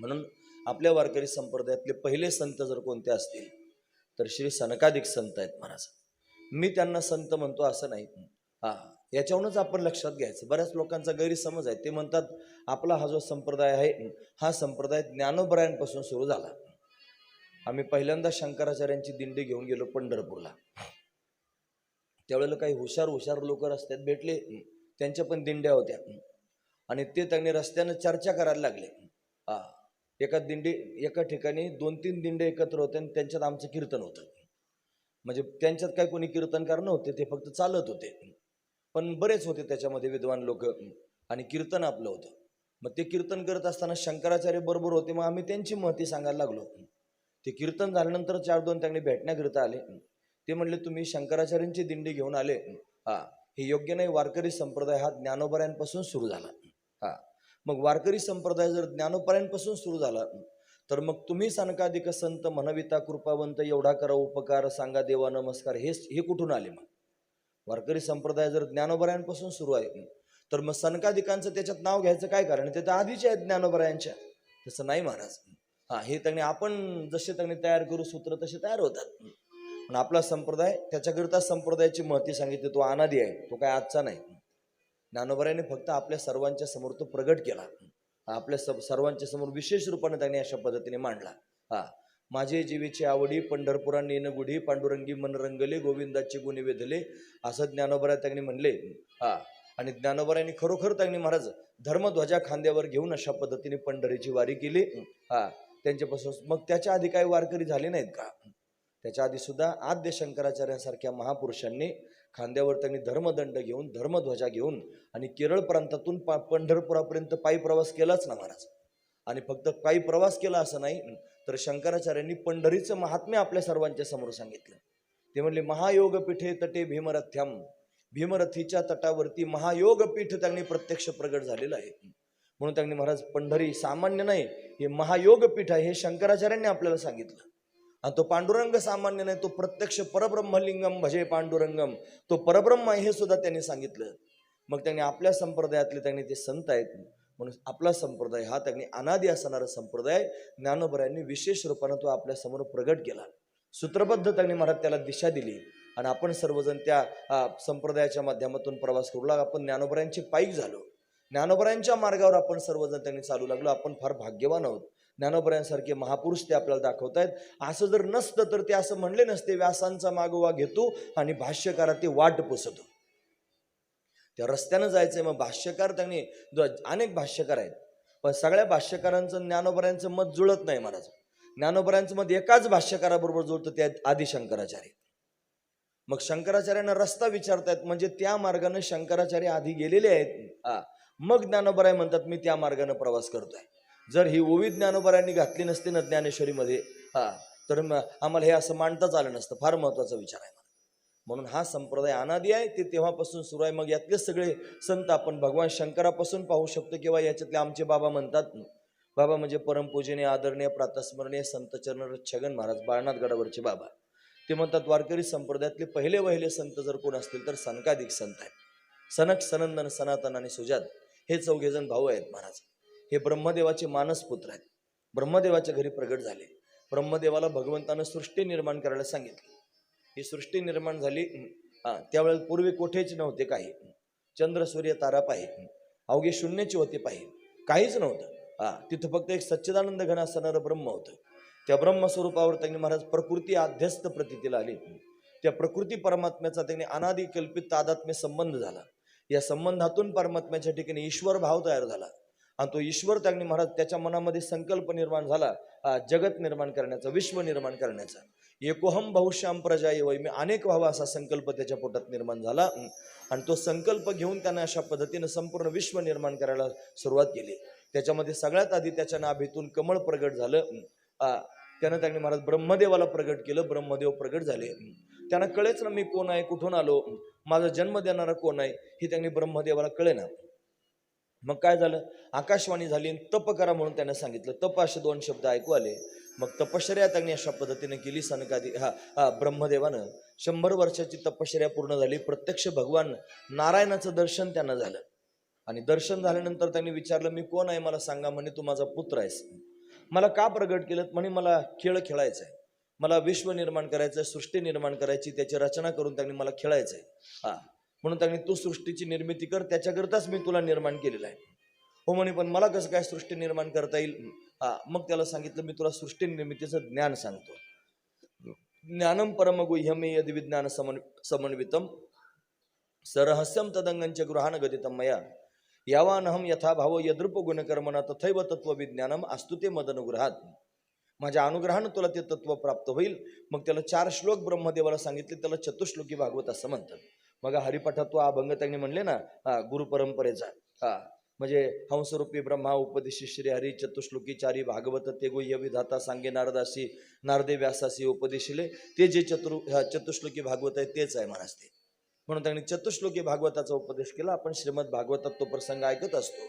म्हणून आपल्या वारकरी संप्रदायातले पहिले संत जर कोणते असतील तर श्री सनकाधिक संत आहेत महाराज. मी त्यांना संत म्हणतो असं नाही. हा याच्यावरूनच आपण लक्षात घ्यायचं. बऱ्याच लोकांचा गैरसमज आहे. ते म्हणतात आपला हा जो संप्रदाय आहे हा संप्रदाय ज्ञानोबरायांपासून सुरू झाला. आम्ही पहिल्यांदा शंकराचार्यांची दिंडी घेऊन गेलो पंढरपूरला. त्यावेळेला काही हुशार हुशार लोक रस्त्यात भेटले. त्यांच्या पण दिंड्या होत्या. आणि ते त्यांनी रस्त्यानं चर्चा करायला लागले. हा एका दिंडी एका ठिकाणी दोन तीन दिंडे एकत्र होते आणि त्यांच्यात आमचं कीर्तन होतं. म्हणजे त्यांच्यात काय कोणी कीर्तनकार नव्हते ते फक्त चालत होते. पण बरेच होते त्याच्यामध्ये विद्वान लोक आणि कीर्तन आपलं होतं. मग ते कीर्तन करत असताना शंकराचार्य बरोबर होते मग आम्ही त्यांची महती सांगायला लागलो. ते कीर्तन झाल्यानंतर चार दोन त्यांनी भेटण्याकरिता आले. ते म्हणले तुम्ही शंकराचार्यांची दिंडी घेऊन आले. हा हे योग्य नाही वारकरी संप्रदाय हा ज्ञानोबऱ्यांपासून सुरू झाला. मग वारकरी संप्रदाय जर ज्ञानोपायांपासून सुरू झाला तर मग तुम्ही सनकाधिक संत मनविता कृपावंत एवढा करा उपकार सांगा देवा नमस्कार हे हे कुठून आले मग? वारकरी संप्रदाय जर ज्ञानोबऱ्यांपासून सुरू आहे तर मग सनकाधिकांचं त्याच्यात नाव घ्यायचं काय कारण? ते तर आधीचे आहेत ज्ञानोबरायांच्या तसं नाही महाराज. हा हे त्यांनी आपण जसे त्यांनी तयार करू सूत्र तसे तयार होतात. पण आपला संप्रदाय त्याच्याकरिता संप्रदायाची महती सांगितली तो अनादी आहे तो काय आजचा नाही. ज्ञानोबऱ्याने फक्त आपल्या सर्वांच्या समोर तो प्रगट केला. आपल्या स सर्वांच्या समोर विशेष रूपाने त्यांनी अशा पद्धतीने मांडला. हा. माझे जीवेची आवडी पंढरपुरा नेनगुढी पांडुरंगी मन रंगले गोविंदाची गुणी वेधले असं ज्ञानोबरा त्यांनी म्हणले. हा. आणि ज्ञानोबरायांनी खरोखर त्यांनी महाराज धर्मध्वजा खांद्यावर घेऊन अशा पद्धतीने पंढरीची वारी केली. हा. त्यांच्यापासून मग त्याच्या आधी काही वारकरी झाले नाहीत का? त्याच्या आधी सुद्धा आद्य शंकराचार्यांसारख्या महापुरुषांनी खांद्यावर त्यांनी धर्मदंड घेऊन धर्मध्वजा घेऊन आणि केरळ प्रांतातून पा पंढरपुरापर्यंत पायी प्रवास केलाच ना महाराज. आणि फक्त पायी प्रवास केला असं नाही तर शंकराचार्यांनी पंढरीचं महात्म्य आपल्या सर्वांच्या समोर सांगितलं. ते म्हणले महायोगपीठे तटे भीमरथ्याम. भीमरथीच्या तटावरती महायोगपीठ त्यांनी प्रत्यक्ष प्रगट झालेलं आहे. म्हणून त्यांनी महाराज पंढरी सामान्य नाही हे महायोगपीठ आहे हे शंकराचार्यांनी आपल्याला सांगितलं. आणि तो पांडुरंग सामान्य नाही तो प्रत्यक्ष परब्रह्मलिंगम भजे पांडुरंगम तो परब्रह्म आहे हे सुद्धा त्यांनी सांगितलं. मग त्यांनी आपल्या संप्रदायातले त्यांनी ते संत आहेत. म्हणून आपला संप्रदाय हा त्यांनी अनादी असणारा संप्रदाय ज्ञानोबरायांनी विशेष रूपानं तो आपल्यासमोर प्रगट केला. सूत्रबद्ध त्यांनी महाराज त्याला दिशा दिली. आणि आपण सर्वजण त्या संप्रदायाच्या माध्यमातून प्रवास करू लागलो. आपण ज्ञानोबरायांची पायीक झालो. ज्ञानोबरायांच्या मार्गावर आपण सर्वजण त्यांनी चालू लागलो. आपण फार भाग्यवान आहोत. ज्ञानोबरायांसारखे महापुरुष ते आपल्याला दाखवत आहेत असं जर नसतं तर ते असं म्हणले नसते व्यासांचा मागोवा घेतो आणि भाष्यकारा ते वाट पुसतो. त्या रस्त्यानं जायचंय मग भाष्यकार त्यांनी अनेक भाष्यकार आहेत. पण सगळ्या भाष्यकारांचं ज्ञानोबरायांचं मत जुळत नाही महाराज. ज्ञानोबरायांचं मत एकाच भाष्यकाराबरोबर जुळतं त्या आदी शंकराचार्य मग शंकराचार्यांना रस्ता विचारतायत म्हणजे त्या मार्गाने शंकराचार्य आधी गेलेले आहेत. मग ज्ञानोबराय म्हणतात मी त्या मार्गाने प्रवास करतोय. जर ही ओवी ज्ञानोबरांनी घातली नसती ना ज्ञानेश्वरीमध्ये हा तर आम्हाला हे असं मांडताच आलं नसतं. फार महत्त्वाचा विचार आहे म्हणून हा संप्रदाय अनादी आहे ते तेव्हापासून सुरू आहे. मग यातले सगळे संत आपण भगवान शंकरापासून पाहू शकतो किंवा याच्यातले आमचे बाबा म्हणतात बाबा म्हणजे परमपूजनीय आदरणीय प्रातस्मरणीय संत चरण छगन महाराज बाळनाथ गडावरचे बाबा. ते म्हणतात वारकरी संप्रदायातले पहिले वहिले संत जर कोण असतील तर सनकाधिक संत आहेत. सनक सनंदन सनातन आणि सुजात हे चौघेजण भाऊ आहेत महाराज. हे ब्रह्मदेवाचे मानसपुत्र आहेत. ब्रह्मदेवाच्या घरी प्रगट झाले. ब्रह्मदेवाला भगवंतानं सृष्टी निर्माण करायला सांगितली. ही सृष्टी निर्माण झाली हा, त्यावेळेला पूर्वी कोठेच नव्हते काही. चंद्र सूर्य तारा पाहिजे अवघे शून्याची होते पाहिजे काहीच नव्हतं. हा तिथं फक्त एक सच्चिदानंद घन असणारं ब्रह्म होतं. त्या ब्रह्मस्वरूपावर त्यांनी महाराज प्रकृती अध्यस्त प्रतीतीला आली. त्या प्रकृती परमात्म्याचा त्यांनी अनादिकल्पित तादात्म्य संबंध झाला. या संबंधातून परमात्म्याच्या ठिकाणी ईश्वर भाव तयार झाला. आणि तो ईश्वर त्यांनी महाराज त्याच्या मनामध्ये संकल्प निर्माण झाला जगत निर्माण करण्याचा विश्व निर्माण करण्याचा. एकोहम बहुश्याम प्रजा येवय मी अनेक व्हावा असा संकल्प त्याच्या पोटात निर्माण झाला. आणि तो संकल्प घेऊन त्यानं अशा पद्धतीनं संपूर्ण विश्व निर्माण करायला सुरुवात केली. त्याच्यामध्ये सगळ्यात आधी त्याच्या नाभीतून कमळ प्रगट झालं. त्यानं त्यांनी महाराज ब्रह्मदेवाला प्रगट केलं ब्रह्मदेव प्रगट झाले. त्यांना कळेच ना मी कोण आहे कुठून आलो? माझा जन्म देणारा कोण आहे? हे त्यांनी ब्रह्मदेवाला कळे ना मग काय झालं? आकाशवाणी झाली आणि तप करा म्हणून त्यानं सांगितलं. तप असे दोन शब्द ऐकू आले. मग तपश्चर्या त्यांनी अशा पद्धतीने केली. सनकादी हा हा ब्रह्मदेवानं. शंभर वर्षाची तपश्चर्या पूर्ण झाली. प्रत्यक्ष भगवान नारायणाचं दर्शन त्यांना झालं. आणि दर्शन झाल्यानंतर त्यांनी विचारलं मी कोण आहे? मला सांगा. म्हणे तू माझा पुत्र आहेस. मला का प्रगट केलं? म्हणे मला खेळ खेळायचा आहे. मला विश्व निर्माण करायचं सृष्टी निर्माण करायची त्याची रचना करून त्यांनी मला खेळायचं आहे. हा. म्हणून त्यांनी तू सृष्टीची निर्मिती कर त्याच्याकरताच मी तुला निर्माण केलेलं आहे. हो म्हणे पण मला कसं काय सृष्टी निर्माण करता येईल? हा मग त्याला सांगितलं मी तुला सृष्टी निर्मितीचं ज्ञान सांगतो. ज्ञानम परमगुह्यमे यद विज्ञान समन समन्वितम। सरहस्यम तदंगंच गृहान गदितम मया। यावानहम यथा भाव यदृप गुणकर्मना तथैव तत्व विज्ञानम ते मदनुग्रहात माझ्या अनुग्रहानं तुला ते तत्व प्राप्त होईल। मग त्याला चार श्लोक ब्रह्मदेवाला सांगितले त्याला चतुश्लोकी भागवत असं म्हणतात. मग हरिपाठात तो अभंग त्यांनी म्हणले ना हा गुरु परंपरेचा. हा म्हणजे हंसरूपी ब्रह्मा उपदेशी श्री हरी चतुश्लोकी चारी भागवत ते गुह्य विधाता सांगे नारदासी नारदे व्यासासी उपदेशिले ते जे चतुर हा चतुश्लोकी भागवत आहे तेच आहे महाराज ते. म्हणून त्यांनी चतुश्लोकी भागवताचा उपदेश केला आपण श्रीमद भागवतात तो प्रसंग ऐकत असतो.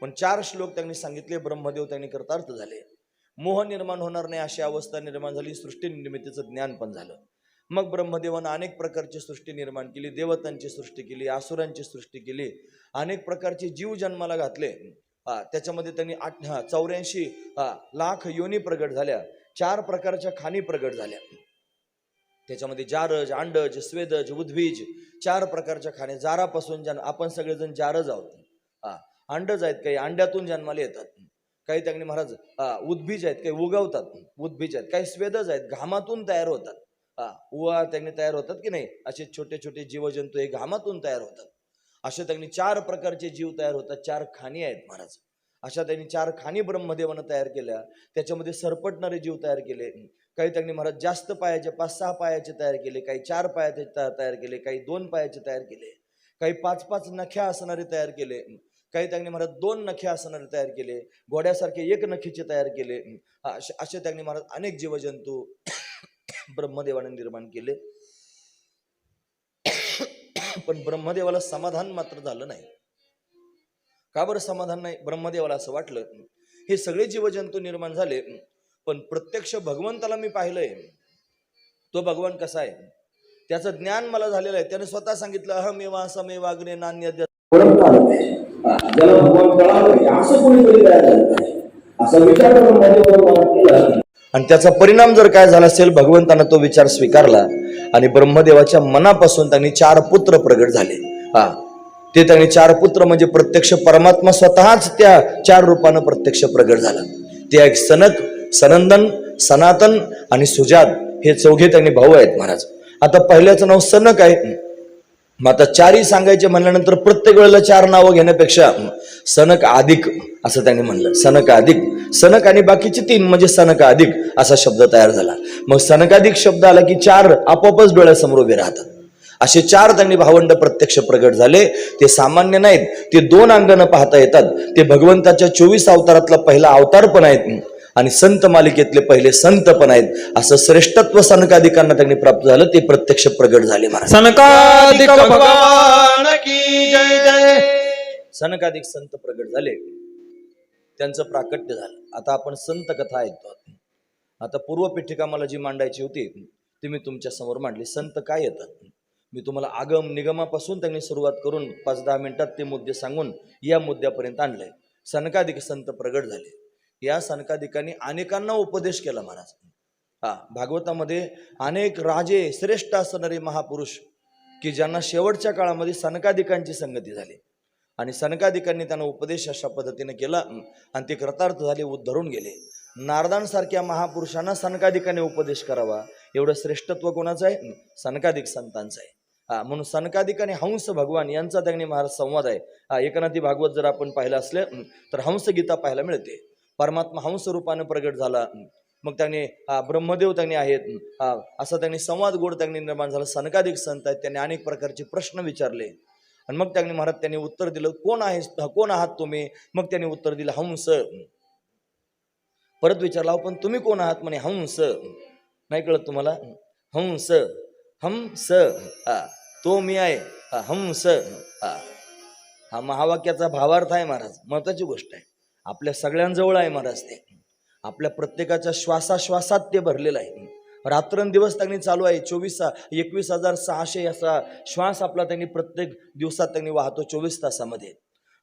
पण चार श्लोक त्यांनी सांगितले ब्रह्मदेव त्यांनी करतार्थ झाले. मोह निर्माण होणार नाही अशी अवस्था निर्माण झाली सृष्टी निर्मितीचं ज्ञान पण झालं. मग ब्रह्मदेवानं अनेक प्रकारची सृष्टी निर्माण केली देवतांची सृष्टी केली आसुरांची सृष्टी केली अनेक प्रकारचे जीव जन्माला घातले. हा त्याच्यामध्ये त्यांनी आठ चौऱ्याऐंशी लाख योनी प्रगट झाल्या चार प्रकारच्या खाणी प्रगट झाल्या. त्याच्यामध्ये जारज अंडज स्वेदज उद्भिज चार प्रकारच्या खाणे जारापासून ज्या आपण सगळेजण जारज आहोत. हा अंडज आहेत काही अंड्यातून जन्माला येतात. काही त्यांनी महाराज हा, आहेत काही उगवतात. उद्भीज आहेत काही स्वेदज आहेत घामातून तयार होतात. उवा त्यांनी तयार होतात की नाही? असे छोटे छोटे जीवजंतू हे घामातून तयार होतात. असे त्यांनी चार प्रकारचे जीव तयार होतात. चार खाणी आहेत महाराज. अशा त्यांनी चार खाणी ब्रह्मदेवानं तयार केल्या. त्याच्यामध्ये सरपटणारे जीव तयार केले. काही त्यांनी महाराज जास्त पायाचे पाच सहा पायाचे तयार केले. काही चार पायाचे तयार केले. काही दोन पायाचे तयार केले. काही पाच पाच नख्या असणारे तयार केले. काही त्यांनी महाराज दोन नख्या असणारे तयार केले. घोड्यासारखे एक नखीचे तयार केले. असे त्यांनी महाराज अनेक जीवजंतू ब्रह्मदेवाने निर्माण केले. पण ब्रह्मदेवाला समाधान मात्र झालं नाही. का बरं समाधान नाही? ब्रह्मदेवाला असं वाटलं हे सगळे जीवजंतू निर्माण झाले पण प्रत्यक्ष भगवंताला मी पाहिलंय. तो भगवान कसा आहे? त्याचं ज्ञान मला झालेलं आहे. त्याने स्वतः सांगितलं अहमेवा समेवा अग्ने नान्य ज्याला भगवान कळालं असं कोणीतरी तयार झालं विचार करून केला आणि त्याचा परिणाम जर काय झाला असेल भगवंतानं तो विचार स्वीकारला आणि ब्रह्मदेवाच्या मनापासून त्यांनी चार पुत्र प्रगट झाले. हा. ते त्यांनी चार पुत्र म्हणजे प्रत्यक्ष परमात्मा स्वतःच त्या चार रूपानं प्रत्यक्ष प्रगट झाला. ते एक सनक सनंदन सनातन आणि सुजात हे चौघे त्यांनी भाऊ आहेत महाराज. आता पहिल्याचं नाव सनक आहे. मग आता चारही सांगायचे म्हणल्यानंतर प्रत्येक वेळेला चार नावं घेण्यापेक्षा सनक अधिक असं त्यांनी म्हणलं. सनक अधिक सनक आणि बाकीचे तीन म्हणजे सनक अधिक असा शब्द तयार झाला. मग सनकाधिक शब्द आला की चार आपोआपच डोळ्यासमोर उभे राहतात. असे चार त्यांनी भावंड प्रत्यक्ष प्रगट झाले. ते सामान्य नाहीत. ते दोन अंगानं पाहता येतात. ते भगवंताच्या चोवीस अवतारातला पहिला अवतार पण आहेत. आणि संत मालिकेतले पहिले संत पण आहेत. असं श्रेष्ठत्व सनकाधिकांना त्यांनी प्राप्त झालं. ते प्रत्यक्ष प्रगट झाले महाराज. सनकादिक भगवान की जय जय. सनकाधिक संत प्रगट झाले. त्यांचं प्राकट्य झालं. आता आपण संत कथा ऐकतो. आता पूर्व पीठिका मला जी मांडायची होती ती मी तुमच्यासमोर मांडली. संत काय येतात? मी तुम्हाला आगम निगमापासून त्यांनी सुरुवात करून पाच दहा मिनिटात ते मुद्दे सांगून या मुद्द्यापर्यंत आणलंय. सनकाधिक संत प्रगट झाले. या सनकाधिकांनी अनेकांना उपदेश केला महाराज. हा भागवतामध्ये अनेक राजे श्रेष्ठ असणारे महापुरुष की ज्यांना शेवटच्या काळामध्ये सनकाधिकांची संगती झाली. आणि सनकाधिकांनी त्यांना उपदेश अशा पद्धतीने केला. आणि ते कृतार्थ झाले उद्धरून गेले. नारदांसारख्या महापुरुषांना सनकाधिकाने उपदेश करावा. एवढं श्रेष्ठत्व कोणाचं आहे? सनकाधिक संतांचं आहे. हा म्हणून सनकाधिक आणि हंस भगवान यांचा त्यांनी महाराज संवाद आहे. हा एकनाथी भागवत जर आपण पाहिलं असलं तर हंस गीता पाहायला मिळते. परमात्मा हंस रूपानं प्रगट झाला. मग त्यांनी ब्रह्मदेव त्यांनी आहेत. असा त्यांनी संवाद गोड त्यांनी निर्माण झाला. सनकाधिक संत आहेत. त्यांनी अनेक प्रकारचे प्रश्न विचारले. आणि मग त्यांनी महाराज त्यांनी उत्तर दिलं कोण आहे कोण आहात तुम्ही? मग त्यांनी उत्तर दिलं हंस. परत विचारला पण तुम्ही कोण आहात? म्हणे हंस. नाही कळत तुम्हाला? हंस. हंस. हा तो मी आहे. हा, हंस. हा. हा महावाक्याचा भावार्थ आहे महाराज महत्वाची गोष्ट आहे. आपल्या सगळ्यांजवळ आहे महाराज ते. आपल्या प्रत्येकाच्या श्वासाश्वासात ते भरलेलं आहे. रात्रंदिवस त्यांनी चालू आहे. चोवीस एकवीस हजार सहाशे असा श्वास आपला त्यांनी प्रत्येक दिवसात त्यांनी वाहतो चोवीस तासामध्ये.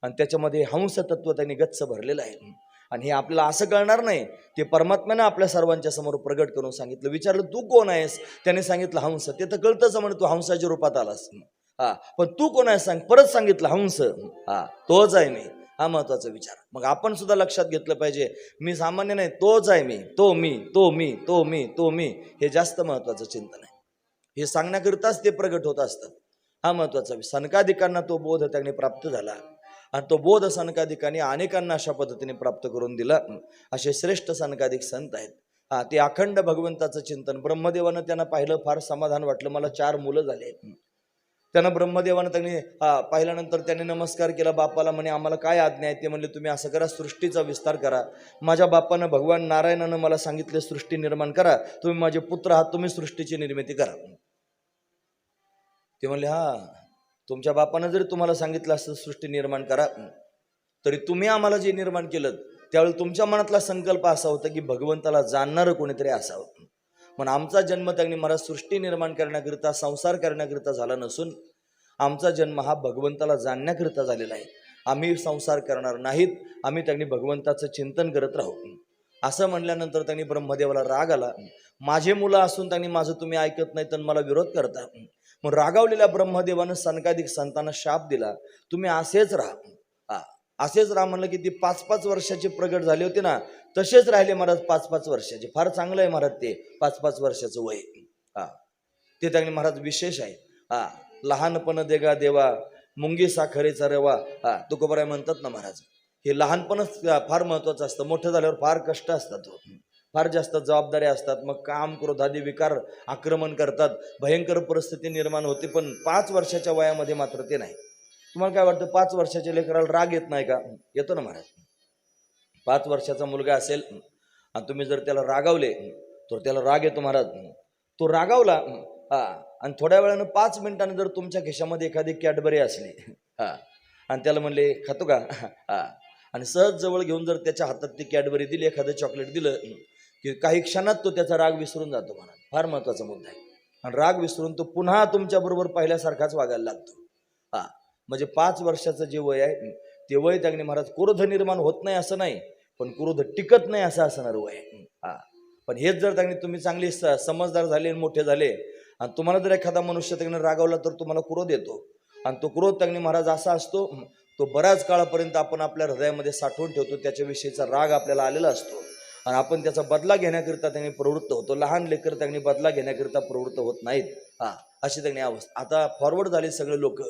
आणि त्याच्यामध्ये हंस तत्व त्यांनी गच्च भरलेलं आहे. आणि हे आपल्याला असं कळणार नाही ते परमात्म्यानं आपल्या सर्वांच्या समोर प्रगट करून सांगितलं. विचारलं तू कोण आहेस? त्याने सांगितलं हंस. ते तर कळतंच म्हणे तू हंसाच्या रूपात आलास. हा पण तू कोण आहेस सांग? परत सांगितलं हंस. हा तोच आहे मी. हा महत्त्वाचा विचार. मग आपण सुद्धा लक्षात घेतलं पाहिजे मी सामान्य नाही तोच आहे मी तो मी तो मी तो मी तो मी हे जास्त महत्त्वाचं चिंतन आहे. हे सांगण्याकरिताच ते प्रगट होत असतात. हा महत्त्वाचा सनकाधिकांना तो बोध त्यांनी प्राप्त झाला. आणि तो बोध सनकाधिकांनी अनेकांना अशा पद्धतीने प्राप्त करून दिला. असे श्रेष्ठ सनकाधिक संत आहेत. हा ते अखंड भगवंताचं चिंतन ब्रह्मदेवानं त्यांना पाहिलं फार समाधान वाटलं मला चार मुलं झाले त्यांना ब्रह्मदेवानं त्यांनी हा, पाहिल्यानंतर त्यांनी नमस्कार केला बापाला म्हणे आम्हाला काय आज्ञा आहे? ते म्हणले तुम्ही असं करा सृष्टीचा विस्तार करा. माझ्या बापानं भगवान नारायणानं मला सांगितले सृष्टी निर्माण करा. तुम्ही माझे पुत्र आहात तुम्ही सृष्टीची निर्मिती करा. ते म्हणले हा तुमच्या बापानं जरी तुम्हाला सांगितलं असतं सृष्टी निर्माण करा तरी तुम्ही आम्हाला जे निर्माण केलं त्यावेळी तुमच्या मनातला संकल्प असा होता की भगवंताला जाणणारं कोणीतरी असावं. पण आमचा जन्म त्यांनी मला सृष्टी निर्माण करण्याकरिता संसार करण्याकरिता झाला नसून आमचा जन्म हा भगवंताला जाणण्याकरिता झालेला आहे. आम्ही संसार करणार नाहीत आम्ही त्यांनी भगवंताचं चिंतन करत राहू. असं म्हणल्यानंतर त्यांनी ब्रह्मदेवाला राग आला. माझे मुलं असून त्यांनी माझं तुम्ही ऐकत नाही तर मला विरोध करता. मग रागावलेल्या ब्रह्मदेवानं सनकाधिक संतांना शाप दिला. तुम्ही असेच राहा. असेच राहा म्हणलं की ती पाच पाच वर्षाचे प्रगट झाले होते ना तसेच राहिले महाराज पाच पाच वर्षाचे. फार चांगलं आहे महाराज ते पाच पाच वर्षाचं वय. हा. ते त्यांनी महाराज विशेष आहे. हा. लहानपण देगा देवा मुंगी साखरेचा रवा. हा. तुकोबराय म्हणतात ना महाराज हे लहानपणच फार महत्वाचं असतं. मोठं झाल्यावर फार कष्ट असतात हो. फार जास्त जबाबदाऱ्या असतात. मग काम क्रोधादी विकार आक्रमण करतात. भयंकर परिस्थिती निर्माण होते पण पाच वर्षाच्या वयामध्ये मात्र ते नाही. तुम्हाला काय वाटतं पाच वर्षाच्या लेकराला राग येत नाही का? येतो ना महाराज. पाच वर्षाचा मुलगा असेल आणि तुम्ही जर त्याला रागावले तर त्याला राग येतो महाराज. तो रागावला हा आणि थोड्या वेळानं पाच मिनिटांनी जर तुमच्या खिशामध्ये एखादी कॅडबरी असली हा आणि त्याला म्हणले खातो का? हा आणि सहज जवळ घेऊन जर त्याच्या हातात ती कॅडबरी दिली एखादं चॉकलेट दिलं की काही क्षणात तो त्याचा राग विसरून जातो महाराज. फार महत्त्वाचा मुद्दा आहे. आणि राग विसरून तो पुन्हा तुमच्याबरोबर पहिल्यासारखाच वागायला लागतो. म्हणजे पाच वर्षाचं जे वय आहे ते वय त्याने महाराज क्रोध निर्माण होत नाही असं नाही पण क्रोध टिकत नाही असं असणार वय हा. पण हेच जर त्याने तुम्ही चांगले स- समजदार झाले आणि मोठे झाले आणि तुम्हाला जर एखादा मनुष्य त्याने रागावला तर तुम्हाला क्रोध येतो. आणि तो क्रोध त्याने महाराज असा असतो तो बऱ्याच काळापर्यंत आपण आपल्या हृदयामध्ये साठवून ठेवतो त्याच्याविषयीचा राग आपल्याला आलेला असतो. आणि आपण त्याचा बदला घेण्याकरिता त्यांनी प्रवृत्त होतो. लहान लेकर त्यांनी बदला घेण्याकरिता प्रवृत्त होत नाहीत. हा अशी त्यांनी अवस्था. आता फॉरवर्ड झाले सगळे लोक.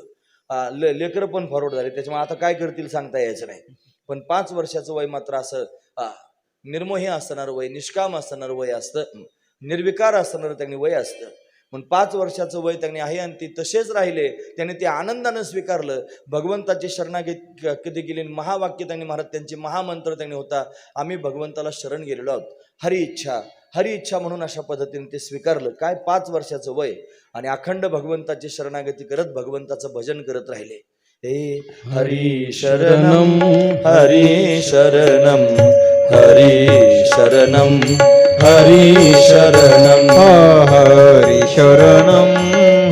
ले लेकर पण फॉरवर्ड झाले. त्याच्यामुळे आता काय करतील सांगता यायचं नाही. पण पाच वर्षाचं वय मात्र असं निर्मोही असणारं वय निष्काम असणारं वय असतं. निर्विकार असणारं त्यांनी वय असतं. पण पाच वर्षाचं वय त्यांनी आहे आणि ते तसेच राहिले त्यांनी ते आनंदानं स्वीकारलं. भगवंताची शरणागत कधी गेली आणि महावाक्य त्यांनी महाराज त्यांचे महामंत्र त्यांनी होता आम्ही भगवंताला शरण गेलेलो आहोत. हरी इच्छा. हरी इच्छा म्हणून अशा पद्धतीने ते स्वीकारलं. काय पाच वर्षाचं वय आणि अखंड भगवंताची शरणागती करत भगवंताचं भजन करत राहिले. हे हरी शरणम हरी शरणम हरी शरणम हरी शरणम हरी शरणम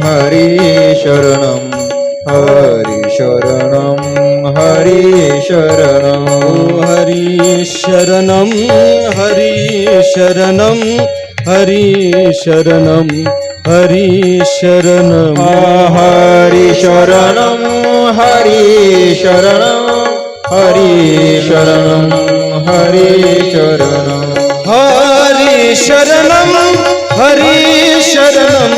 हरी शरणम हरी शरणम हरि शरणं हरि शरणं हरि शरणं हरि शरणं हरि शरणं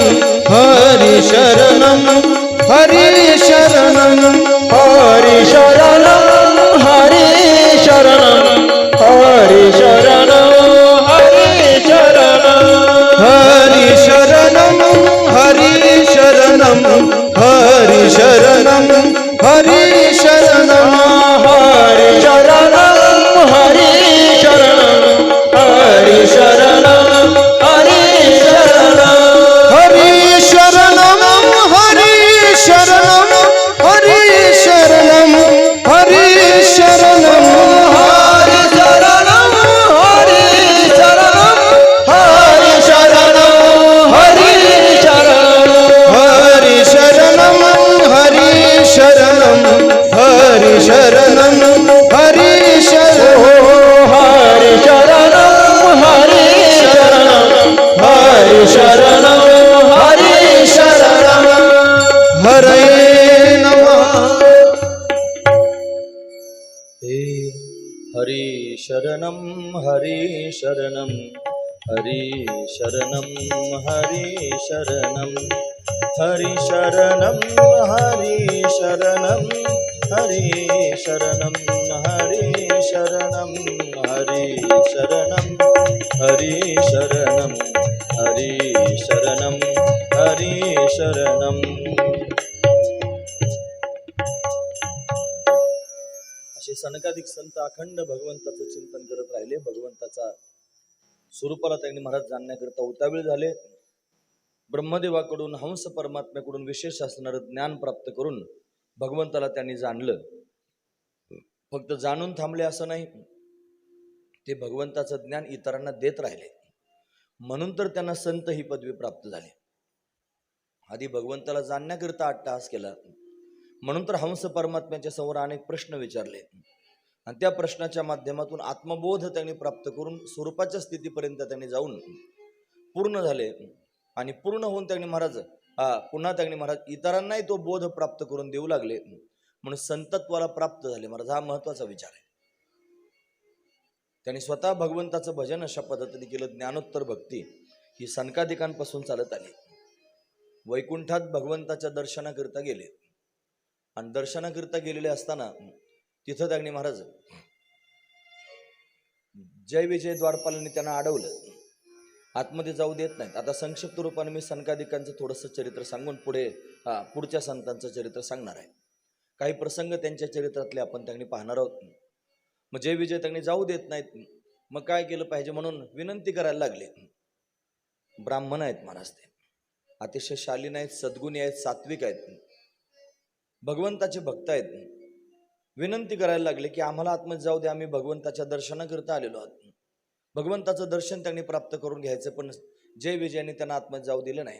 हरि शरणं हरि शरणं हरे शरणं हरे शरणं हरे शरणं हरे शरणं हरे शरणं हरे शरणं। असे सनकाधिक संत अखंड भगवंताचं चिंतन करत राहिले. भगवंताचा स्वरूपाला त्यांनी महाराज जाणण्याकरिता उतावीळ झाले. ब्रह्मदेवाकडून हंस परमात्म्याकडून विशेष असणारं ज्ञान प्राप्त करून भगवंताला त्यांनी जाणलं. फक्त जाणून थांबले असं नाही. ते भगवंताचं ज्ञान इतरांना देत राहिले. म्हणून तर त्यांना संत ही पदवी प्राप्त झाली. आधी भगवंताला जाणण्याकरिता अट्टहास केला. म्हणून तर हंस परमात्म्याच्या समोर अनेक प्रश्न विचारले. आणि त्या प्रश्नाच्या माध्यमातून आत्मबोध त्यांनी प्राप्त करून स्वरूपाच्या स्थितीपर्यंत त्यांनी जाऊन पूर्ण झाले. आणि पूर्ण होऊन त्यांनी महाराज हा पुन्हा त्यांनी महाराज इतरांनाही तो बोध प्राप्त करून देऊ लागले. म्हणून संतत्वाला प्राप्त झाले. महाराज हा महत्त्वाचा विचार आहे. त्यांनी स्वतः भगवंताचं भजन अशा पद्धतीने केलं. ज्ञानोत्तर भक्ती ही सनकाधिकांपासून चालत आली. वैकुंठात भगवंताच्या दर्शनाकरिता गेले. आणि दर्शनाकरिता गेलेले असताना तिथं त्यांनी महाराज जय विजय द्वारपालांनी त्यांना अडवलं. आतमध्ये जाऊ देत नाहीत. आता संक्षिप्त रूपाने मी संकाधिकांचं थोडंसं चरित्र सांगून पुढे पुढच्या संतांचं चरित्र सांगणार आहे. काही प्रसंग त्यांच्या चरित्रातले आपण त्यांनी पाहणार आहोत. मग जय विजय त्यांनी जाऊ देत नाहीत मग काय केलं पाहिजे म्हणून विनंती करायला लागले. ब्राह्मण आहेत महाराज ते. अतिशय शालीन आहेत सद्गुणी आहेत सात्विक आहेत. भगवंताचे भक्त आहेत. विनंती करायला लागले की आम्हाला आतमध्ये जाऊ दे आम्ही भगवंताच्या दर्शनाकरिता आलेलो आहोत. भगवंताचं दर्शन त्यांनी प्राप्त करून घ्यायचं पण जय विजयाने त्यांना आत्मत जाऊ दिलं नाही.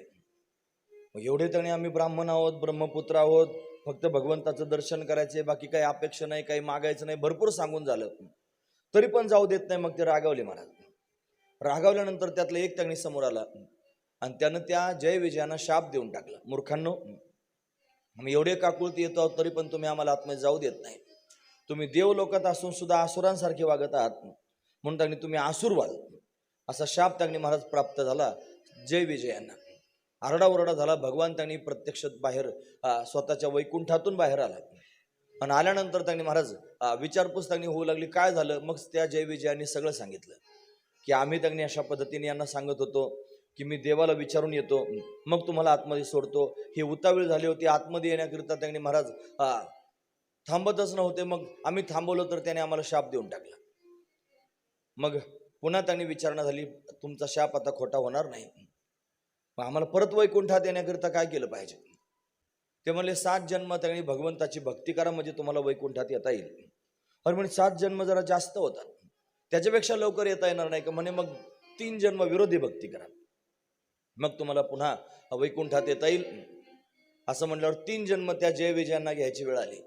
मग एवढे त्यांनी आम्ही ब्राह्मण आहोत ब्रह्मपुत्र आहोत फक्त भगवंताचं दर्शन करायचे बाकी काही अपेक्षा नाही काही मागायचं नाही भरपूर सांगून झालं. तरी पण जाऊ देत नाही मग ते रागावले महाराज रागावल्यानंतर त्यातलं एक त्यांनी समोर आला. आणि त्यानं त्या जय विजयानं शाप देऊन टाकला. मूर्खांनो आम्ही एवढे काकुळती येतो आहोत तरी पण तुम्ही आम्हाला आतमध्ये जाऊ देत नाही. तुम्ही देव लोकात असून सुद्धा असुरांसारखे वागत आहात. म्हणून त्यांनी तुम्ही आसुर व्हाल असा शाप त्यांनी महाराज प्राप्त झाला. जय विजयांना आरडाओरडा झाला. भगवान त्यांनी प्रत्यक्ष बाहेर स्वतःच्या वैकुंठातून बाहेर आला. आणि आल्यानंतर त्यांनी महाराज विचारपूस त्यांनी होऊ लागली. काय झालं? मग त्या जय विजयांनी सगळं सांगितलं. की आम्ही त्यांनी अशा पद्धतीने यांना सांगत होतो की मी देवाला विचारून येतो. मग तुम्हाला आतमध्ये सोडतो. ही उतावीळ झाली होती. आतमध्ये येण्याकरिता त्यांनी महाराज थांबतच नव्हते. मग आम्ही थांबवलं तर त्याने आम्हाला शाप देऊन टाकला. मग पुन्हा त्यांनी विचारणा झाली तुमचा शाप आता खोटा होणार नाही. मग आम्हाला परत वैकुंठात येण्याकरिता काय केलं पाहिजे? ते म्हणले सात जन्म त्यांनी भगवंताची भक्ती करा म्हणजे तुम्हाला वैकुंठात येता येईल. अरे म्हणजे सात जन्म जरा जास्त होतात. त्याच्यापेक्षा लवकर येता येणार नाही का? म्हणे मग तीन जन्म विरोधी भक्ती करा. मग तुम्हाला पुन्हा वैकुंठात येता येईल. असं म्हणल्यावर तीन जन्म त्या जय विजयांना घ्यायची वेळ आली.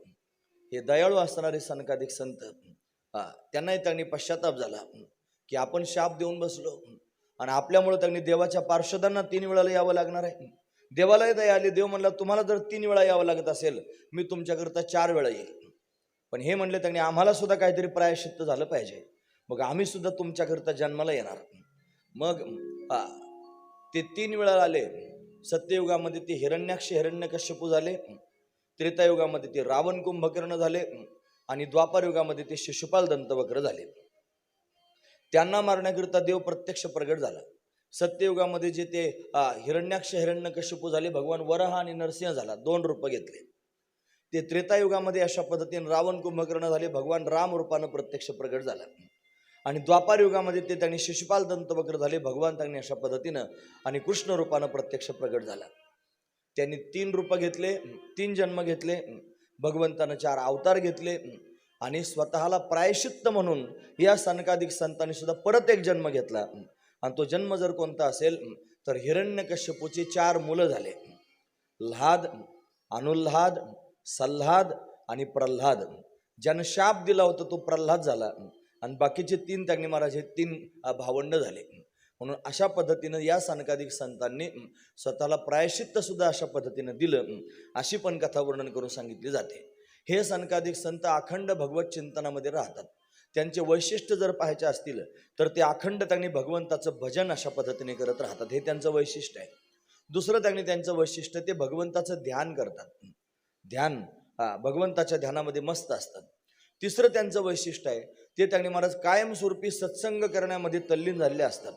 हे दयाळू असणारे सनकाधिक संत हां त्यांनाही त्यांनी पश्चाताप झाला. की आपण शाप देऊन बसलो. आणि आपल्यामुळे त्यांनी देवाच्या पार्षदांना तीन वेळाला यावं लागणार आहे. देवालाही दया आली. देव म्हणला तुम्हाला जर तीन वेळा यावं लागत असेल मी तुमच्याकरता चार वेळा येईल पण हे म्हणले त्यांनी आम्हाला सुद्धा काहीतरी प्रायश्चित्त झालं पाहिजे. मग आम्ही सुद्धा तुमच्याकरता जन्माला येणार. मग ते तीन वेळा आले. सत्ययुगामध्ये ते हिरण्याक्ष हिरण्यकश्यपू झाले. त्रेतायुगामध्ये ते रावण कुंभकर्ण झाले. आणि द्वापार युगामध्ये ते शिशुपाल दंतवक्र झाले. त्यांना मारण्याकरिता देव प्रत्यक्ष प्रगट झाला. सत्ययुगामध्ये जे ते हिरण्याक्ष हिरण्यकशिपू झाले भगवान वरहा आणि नरसिंह झाला दोन रूप घेतले. ते त्रेतायुगामध्ये अशा पद्धतीने रावण कुंभकर्ण झाले भगवान राम रूपानं प्रत्यक्ष प्रगट झाला. आणि द्वापार युगामध्ये ते त्यांनी शिशुपाल दंतवक्र झाले भगवान त्यांनी अशा पद्धतीनं आणि कृष्ण रूपानं प्रत्यक्ष प्रगट झाला. त्यांनी तीन रूपं घेतले तीन जन्म घेतले भगवंतानं चार अवतार घेतले आणि स्वतःला प्रायश्चित्त म्हणून या सनकाधिक संतांनी सुद्धा परत एक जन्म घेतला. आणि तो जन्म जर कोणता असेल तर हिरण्यकश्यपूचे चार मुलं झाले. ल्हाद अनुल्हाद सल्हाद आणि प्रल्हाद. ज्यानं शाप दिला होता तो प्रल्हाद झाला. आणि बाकीचे तीन त्यांनी महाराज हे तीन भावंड झाले. म्हणून अशा पद्धतीनं या सनकाधिक संतांनी स्वतःला प्रायश्चित्त सुद्धा अशा पद्धतीनं दिलं अशी पण कथा वर्णन करून सांगितली जाते. हे सनकाधिक संत अखंड भगवत चिंतनामध्ये राहतात. त्यांचे वैशिष्ट्य जर पाहायचे असतील तर ते अखंड त्यांनी भगवंताचं भजन अशा पद्धतीने करत राहतात. हे त्यांचं वैशिष्ट्य आहे. दुसरं त्यांनी त्यांचं वैशिष्ट्य ते भगवंताचं ध्यान करतात. ध्यान हा भगवंताच्या ध्यानामध्ये मस्त असतात. तिसरं त्यांचं वैशिष्ट्य आहे ते त्यांनी महाराज कायमस्वरूपी सत्संग करण्यामध्ये तल्लीन झालेले असतात.